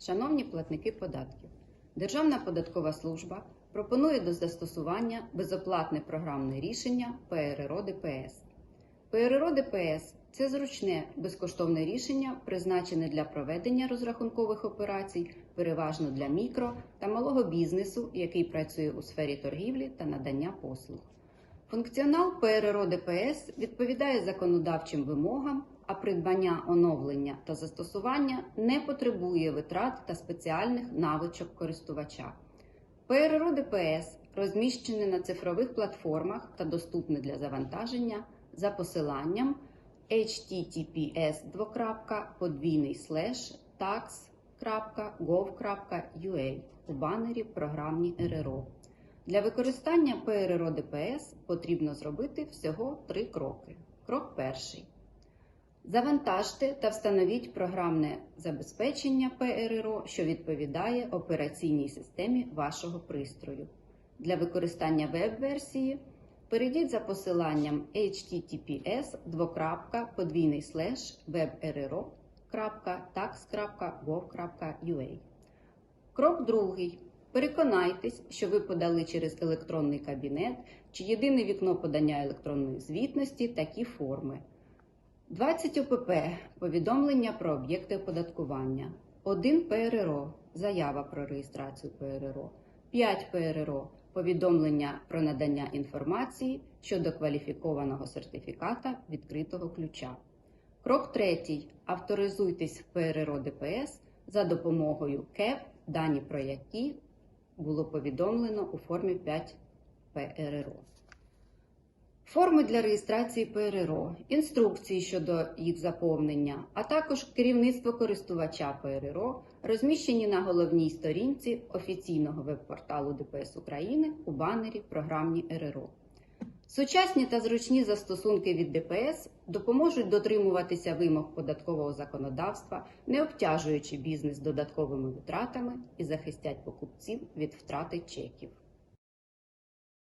Шановні платники податків, Державна податкова служба пропонує до застосування безоплатне програмне рішення ПРРО ДПС. ПРРО ДПС – це зручне безкоштовне рішення, призначене для проведення розрахункових операцій, переважно для мікро та малого бізнесу, який працює у сфері торгівлі та надання послуг. Функціонал ПРРО ДПС відповідає законодавчим вимогам, а придбання, оновлення та застосування не потребує витрат та спеціальних навичок користувача. ПРРО ДПС розміщене на цифрових платформах та доступне для завантаження за посиланням https tax.gov.ua у банері в програмі РРО. Для використання ПРРО ДПС потрібно зробити всього три кроки. Крок перший. Завантажте та встановіть програмне забезпечення ПРРО, що відповідає операційній системі вашого пристрою. Для використання веб-версії перейдіть за посиланням https www.webrro.tax.gov.ua. Крок другий. Переконайтесь, що ви подали через електронний кабінет чи єдине вікно подання електронної звітності такі форми. 20 ОПП повідомлення про об'єкти оподаткування, 1 ПРРО заява про реєстрацію ПРРО, 5 ПРРО повідомлення про надання інформації щодо кваліфікованого сертифіката відкритого ключа. Крок третій. Авторизуйтесь в ПРРО ДПС за допомогою КЕП, дані про які було повідомлено у формі 5 ПРРО. Форми для реєстрації ПРРО, інструкції щодо їх заповнення, а також керівництво користувача ПРРО розміщені на головній сторінці офіційного веб-порталу ДПС України у банері Програмні РРО. Сучасні та зручні застосунки від ДПС допоможуть дотримуватися вимог податкового законодавства, не обтяжуючи бізнес додатковими витратами і захистять покупців від втрати чеків.